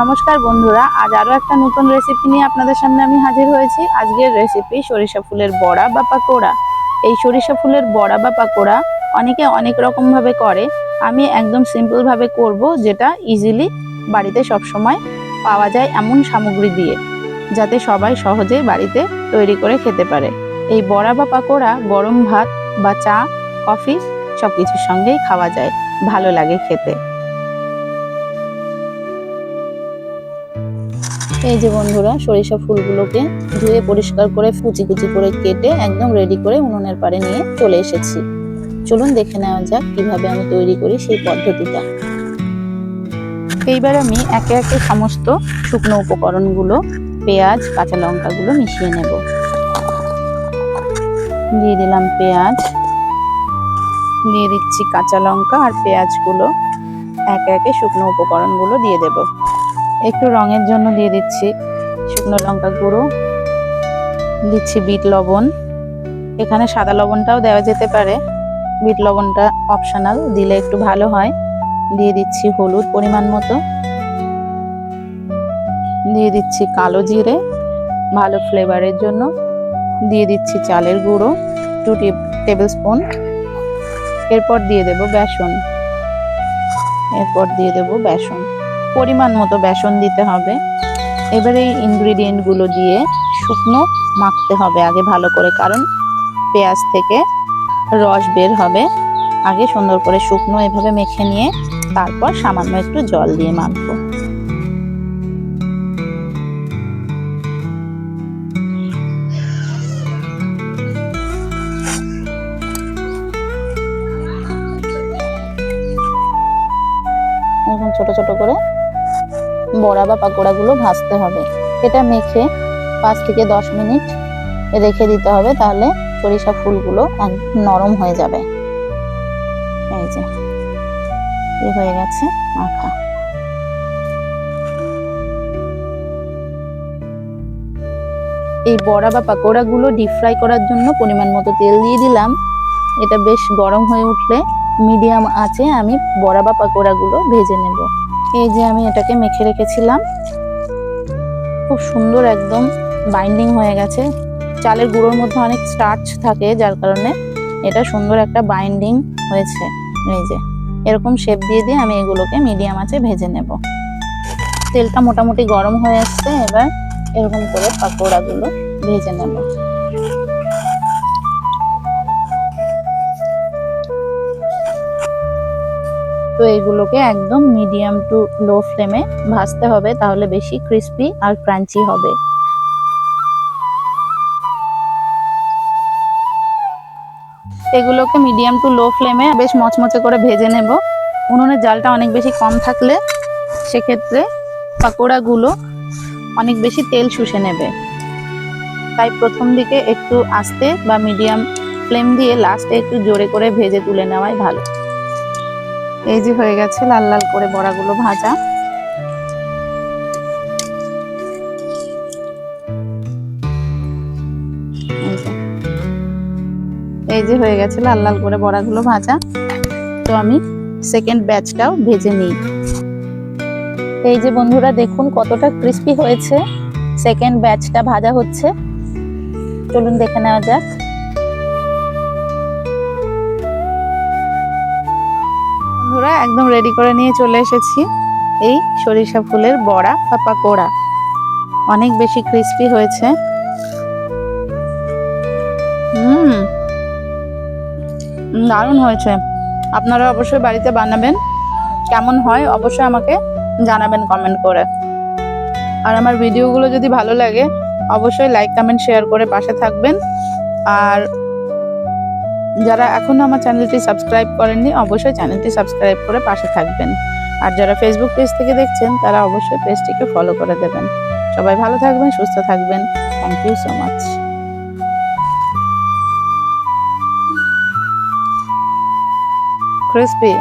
নমস্কার বন্ধুরা, আজ আরও একটা নতুন রেসিপি নিয়ে আপনাদের সামনে আমি হাজির হয়েছি। আজকের রেসিপি সরিষা ফুলের বড়া বা পাকোড়া। এই সরিষা ফুলের বড়া বা পাকোড়া অনেকে অনেক রকমভাবে করে। আমি একদম সিম্পলভাবে করব, যেটা ইজিলি বাড়িতে সবসময় পাওয়া যায় এমন সামগ্রী দিয়ে, যাতে সবাই সহজেই বাড়িতে তৈরি করে খেতে পারে। এই বড়া বা পাকোড়া, গরম ভাত বা চা, কফি সব কিছুর সঙ্গেই খাওয়া যায়, ভালো লাগে খেতে। এই যে বন্ধুরা, সরিষা ফুলগুলোকে ধুয়ে পরিষ্কার করে কুচি কুচি করে কেটে একদম রেডি করে উনুনের পাড়ে নিয়ে চলে এসেছি। চলুন দেখে নেওয়া যাক কীভাবে আমি তৈরি করি সেই পদ্ধতিটা। এইবার আমি একে একে সমস্ত শুকনো উপকরণগুলো, পেঁয়াজ, কাঁচা লঙ্কাগুলো মিশিয়ে নেব। দিয়ে দিলাম পেঁয়াজ। দিয়ে দিচ্ছি কাঁচা লঙ্কা আর পেঁয়াজগুলো একে একে শুকনো উপকরণগুলো দিয়ে দেবো। একটু রঙের জন্য দিয়ে দিচ্ছি শুকনো লঙ্কা গুঁড়ো, দিচ্ছি বিট লবণ। এখানে সাদা লবণটাও দেওয়া যেতে পারে। বিট লবণটা অপশনাল দিলে একটু ভালো হয়। দিয়ে দিচ্ছি হলুদ পরিমাণ মতো। দিয়ে দিচ্ছি কালো জিরে, ভালো ফ্লেভারের জন্য। দিয়ে দিচ্ছি চালের গুঁড়ো টু টেবিল স্পুন এরপর দিয়ে দেব বেসন। এরপর দিয়ে দেব বেসন। পরিমাণ মতো বেসন দিতে হবে। এবারে এই ইনগ্রিডিয়েন্টগুলো দিয়ে শুকনো মাখতে হবে আগে ভালো করে, কারণ পেঁয়াজ থেকে রস বের হবে। আগে সুন্দর করে শুকনো এভাবে মেখে নিয়ে তারপর সামান্য একটু জল দিয়ে মাখবো। ছোট ছোট করে বড়া বা পাকোড়াগুলো ভাজতে হবে। এটা মেখে পাঁচ থেকে দশ মিনিট রেখে দিতে হবে, তাহলে সরিষা ফুলগুলো নরম হয়ে যাবে। এই যে, এ হয়ে গেছে মাখা। এই বড়া বা পাকোড়াগুলো ডিপ ফ্রাই করার জন্য পরিমাণ মতো তেল দিয়ে দিলাম। এটা বেশ গরম হয়ে উঠলে মিডিয়াম আঁচে আমি বড়া বা পাকোড়াগুলো ভেজে নেব। এই যে আমি এটাকে মেখে রেখেছিলাম। খুব সুন্দর একদম বাইন্ডিং হয়ে গেছে। চালের গুঁড়োর মধ্যে অনেক স্টার্চ থাকে, যার কারণে এটা সুন্দর একটা বাইন্ডিং হয়েছে। এই যে, এরকম শেপ দিয়ে দিয়ে আমি এগুলোকে মিডিয়াম আঁচে ভেজে নেব। তেলটা মোটামুটি গরম হয়ে আসছে, এবার এরকম করে পাকোড়াগুলো ভেজে নেব। তো এগুলোকে একদম মিডিয়াম টু লো ফ্লেমে ভাজতে হবে, তাহলে বেশি ক্রিস্পি আর ক্রাঞ্চি হবে। এগুলোকে মিডিয়াম টু লো ফ্লেমে বেশ মচমচে করে ভেজে নেব। উনুনের জালটা অনেক বেশি কম থাকলে সেক্ষেত্রে পাকোড়াগুলো অনেক বেশি তেল শুষে নেবে। তাই প্রথম দিকে একটু আস্তে বা মিডিয়াম ফ্লেম দিয়ে লাস্টে একটু জোরে করে ভেজে তুলে নেওয়াই ভালো। এই যে হয়ে গেছে লাল লাল করে বড়াগুলো ভাজা। এই যে। হয়ে গেছে লাল লাল করে বড়াগুলো ভাজা। তো আমি সেকেন্ড ব্যাচটাও ভেজে নিই। এই যে বন্ধুরা দেখুন কতটা ক্রিস্পি হয়েছে। সেকেন্ড ব্যাচটা ভাজা হচ্ছে। চলুন দেখে নেওয়া যাক। বন্ধুরা একদম রেডি করে নিয়ে চলে এসেছি। এই সরিষা ফুলের বড়া বা পাকোড়া অনেক বেশি ক্রিস্পি হয়েছে। হুম, দারুণ হয়েছে। আপনারা অবশ্যই বাড়িতে বানাবেন। কেমন হয় অবশ্যই আমাকে জানাবেন কমেন্ট করে। আর আমার ভিডিওগুলো যদি ভালো লাগে, অবশ্যই লাইক কমেন্ট শেয়ার করে পাশে থাকবেন। আর যারা এখনও আমার চ্যানেলটি সাবস্ক্রাইব করেননি, অবশ্যই চ্যানেলটি সাবস্ক্রাইব করে পাশে থাকবেন। আর যারা ফেসবুক পেজ থেকে দেখছেন, তারা অবশ্যই পেজটিকে ফলো করে দেবেন। সবাই ভালো থাকবেন, সুস্থ থাকবেন। Thank you so much crispy